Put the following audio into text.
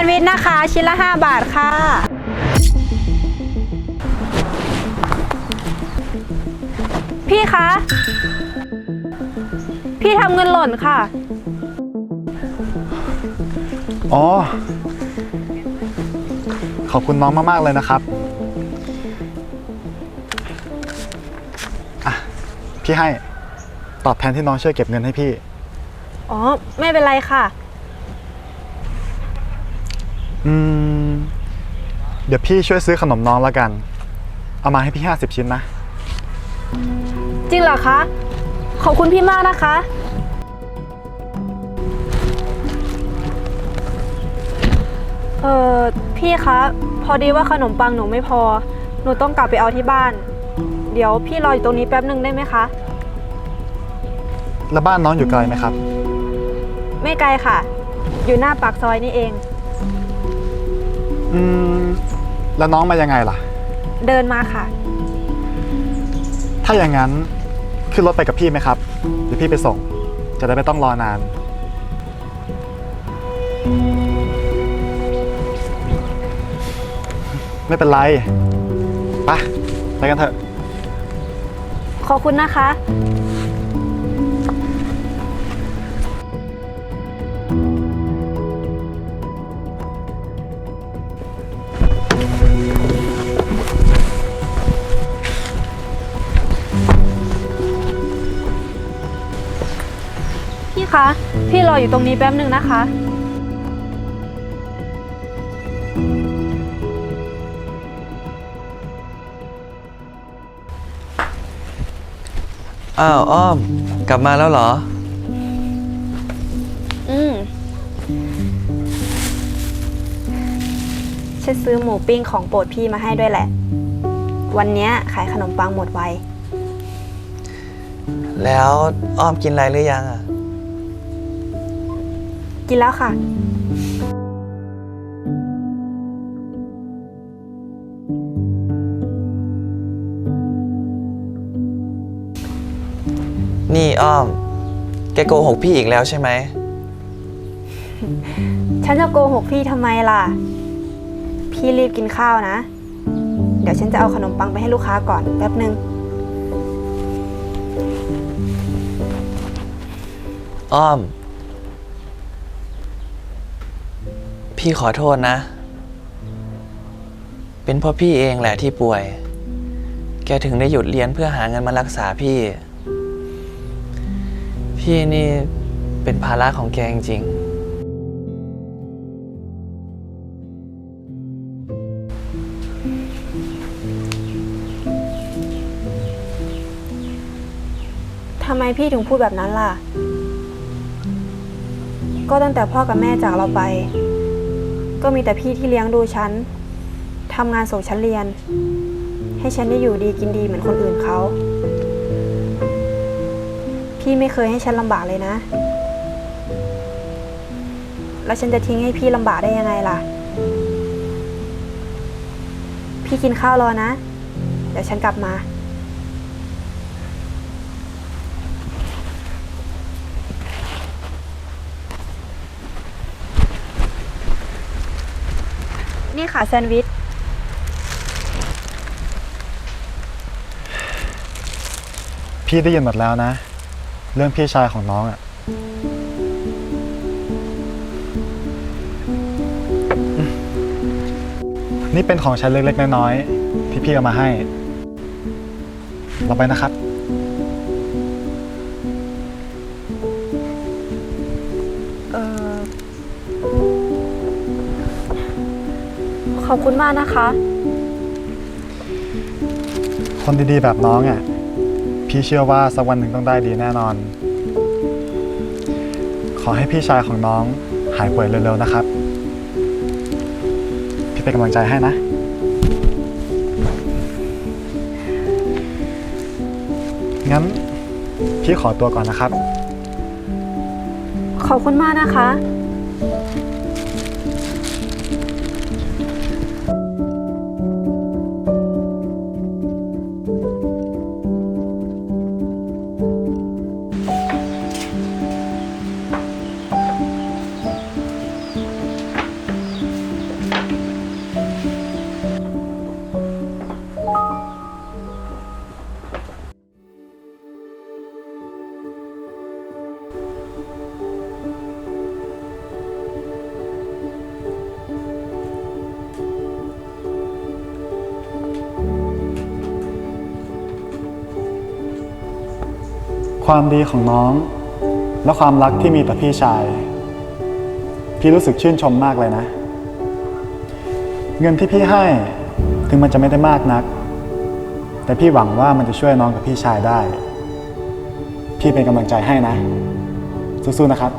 นด์วิชนะคะ ชิ้นละ 5 บาทค่ะ พี่คะ พี่ทำเงินหล่นค่ะ อ๋อ ขอบคุณน้องมาก ๆ เลยนะครับอะพี่ให้ตอบแทนที่น้องช่วยเก็บเงินให้พี่ อ๋อ ไม่เป็นไรค่ะ อืม เดี๋ยวพี่ช่วยซื้อขนมน้องแล้วกัน เอามาให้พี่ 50 ชิ้นนะ จริงเหรอคะ ขอบคุณพี่มากนะคะ เออพี่คะ พอดีว่าขนมปังหนูไม่พอ หนูต้องกลับไปเอาที่บ้าน เดี๋ยวพี่รออยู่ตรงนี้แป๊บหนึ่งได้ไหมคะ แล้วบ้านน้องอยู่ไกลไหมครับ ไม่ไกลค่ะ อยู่หน้าปากซอยนี่เอง อืม แล้วน้องมายังไงล่ะ เดินมาค่ะ ถ้าอย่างนั้นขึ้นรถไปกับพี่ไหมครับเดี๋ยวพี่ไปส่ง จะได้ไม่ต้องรอนาน ไม่เป็นไรไปไปกันเถอะ ขอบคุณนะคะ คะ พี่รออยู่ตรงนี้แป๊บหนึ่งนะคะ อ้าวอ้อม กลับมาแล้วเหรอ อืมฉันซื้อหมูปิ้งของโปรดพี่มาให้ด้วยแหละ วันเนี้ยขายขนมปังหมดไว แล้วอ้อมกินอะไรหรือยังอะ กินแล้วค่ะ นี่อ้อม แกโกหกพี่อีกแล้วใช่ไหม ฉันจะโกหกพี่ทำไมล่ะ พี่รีบกินข้าวนะ เดี๋ยวฉันจะเอาขนมปังไปให้ลูกค้าก่อนแป๊บหนึ่งอ้อม พี่ขอโทษนะ เป็นเพราะพี่เองแหละที่ป่วย แกถึงได้หยุดเรียนเพื่อหาเงินมารักษาพี่ พี่นี่เป็นภาระของแกจริงทำไมพี่ถึงพูดแบบนั้นล่ะ ก็ตั้งแต่พ่อกับแม่จากเราไป ก็มีแต่พี่ที่เลี้ยงดูฉันทำงานส่งฉันเรียน ให้ฉันได้อยู่ดีกินดีเหมือนคนอื่นเขา พี่ไม่เคยให้ฉันลำบากเลยนะ แล้วฉันจะทิ้งให้พี่ลำบากได้ยังไงล่ะ พี่กินข้าวรอนะ เดี๋ยวฉันกลับมา นี่ค่ะแซนด์วิช พี่ได้ยินหมดแล้วนะ เรื่องพี่ชายของน้องอะ่ะ นี่เป็นของใช้เล็กๆน้อยๆที่พี่เอามาให้ เราไปนะครับ ขอบคุณมากนะคะ คนดีๆแบบน้องอะ่ะพี่เชื่อว่าสักวันหนึ่งต้องได้ดีแน่นอน ขอให้พี่ชายของน้องหายป่วยเร็วๆนะครับ พี่เป็นกำลังใจให้นะ งั้น พี่ขอตัวก่อนนะครับ ขอบคุณมากนะคะ ความดีของน้อง และความรักที่มีต่อพี่ชาย พี่รู้สึกชื่นชมมากเลยนะ เงินที่พี่ให้ถึงมันจะไม่ได้มากนัก แต่พี่หวังว่ามันจะช่วยน้องกับพี่ชายได้ พี่เป็นกำลังใจให้นะ สู้ๆนะครับ